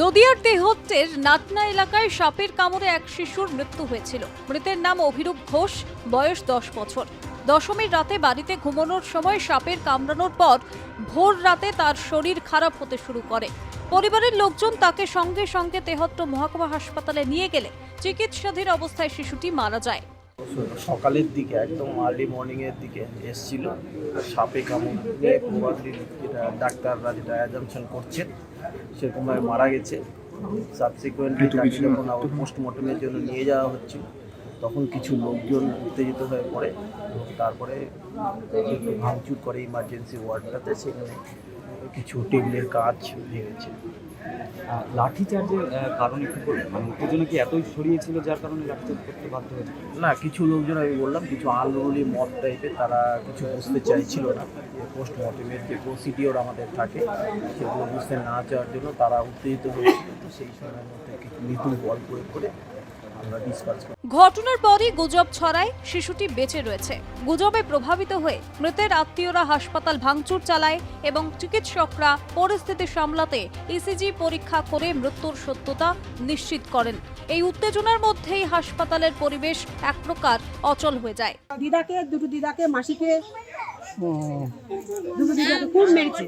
নদিয়ার তেহট্টের নাতনা এলাকায় সাপের কামড়ে এক শিশুর মৃত্যু হয়েছিল। মৃতের নাম অভিরূপ ঘোষ, বয়স দশ বছর। দশমীর রাতে বাড়িতে ঘুমানোর সময় সাপের কামড়ানোর পর ভোর রাতে তার শরীর খারাপ হতে শুরু করে। পরিবারের লোকজন তাকে সঙ্গে সঙ্গে তেহট্ট মহকুমা হাসপাতালে নিয়ে গেলে চিকিৎসাধীন অবস্থায় শিশুটি মারা যায়। সকালের দিকে একদম আর্লি মর্নিং এর দিকে এসছিল। সাপে কামড় দিয়ে প্রবাবলি যেটা ডাক্তাররা যেটা অ্যাজামশন করছেন সেরকমভাবে মারা গেছে। সাবসিকুয়েন্টলি তাকে যখন আবার পোস্টমর্টমের জন্য নিয়ে যাওয়া হচ্ছিল তখন কিছু লোকজন উত্তেজিত হয়ে পড়ে। তারপরে ভাঙচুর করে ইমার্জেন্সি ওয়ার্ডটাতে সেখানে কিছু টেবিলের কাজ ভেঙেছে। লাঠিচার্জের কারণে একটু বলবেন মানে উত্তেজনা কি এতই ছড়িয়েছিল যার কারণে লাঠিচার্জ করতে বাধ্য হয়েছে না, কিছু লোকজন আমি বললাম, কিছু আনরোলি মদ টাইপের তারা কিছু বুঝতে চাইছিল না। পোস্ট পোস্টমর্টমের যে প্রসিডিওর আমাদের থাকে, সেগুলো বুঝতে না চাওয়ার জন্য তারা উত্তেজিত হয়েছিল। তো সেই সময়ের মধ্যে নিতুল বল প্রয়োগ করি ঘটনার পরই গুজব ছড়ায় শিশুটি বেঁচে রয়েছে। গুজবে প্রভাবিত হয়ে মৃতের আত্মীয়রা হাসপাতাল ভাঙচুর চালায় এবং চিকিৎসকরা পরিস্থিতি সামলাতে ইসিজি পরীক্ষা করে মৃত্যুর সত্যতা নিশ্চিত করেন। এই উত্তেজনার মধ্যেই হাসপাতালের পরিবেশ এক প্রকার অচল হয়ে যায়। দিদাকে দুটো দিদাকে মাসিকে দুটো দিদাকে খুব মেরেছে।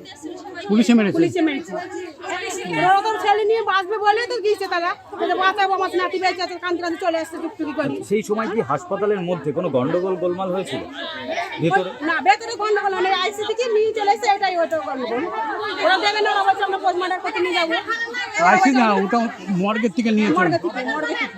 পুলিশে মেরেছে? পুলিশে মেরেছে। ওরকম ছেলে নিয়ে বাঁচবে বলে তো গিয়েছে তারা। বাঁচাবো আমার নাতি বেঁচে আছে কান্তি কান্তি চলে আসছে টুকটুকি করে। সেই সময় কি হাসপাতালের মধ্যে কোনো গন্ডগোল গোলমাল হয়েছিল? ভেতরে না ভেতরে গন্ডগোল মানে আইসি থেকে নিয়ে চলে এসে এটাই ওটা গন্ডগোল। ওরা দেবে না অবশ্য আমরা পোস্টমার্টার করতে নিয়ে যাব। আইসি না ওটা মর্গের থেকে নিয়ে মর্গের থেকে মর্গে থেকে।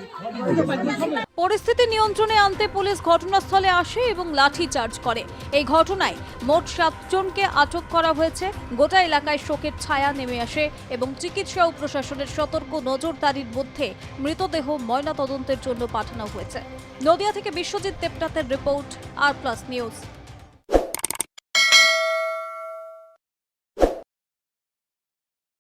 পরিস্থিতি নিয়ন্ত্রণে আনতে পুলিশ ঘটনাস্থলে আসে এবং লাঠি চার্জ করে। এই ঘটনায় মোট সাতজনকে আটক করা হয়েছে। গোটা এলাকায় শোকের ছায়া নেমে আসে এবং চিকিৎসা ও প্রশাসনের সতর্ক নজরদারির মধ্যে মৃতদেহ ময়নাতদন্তের জন্য পাঠানো হয়েছে। নদিয়া থেকে বিশ্বজিৎ দেবনাথের রিপোর্ট আর প্লাস নিউজ।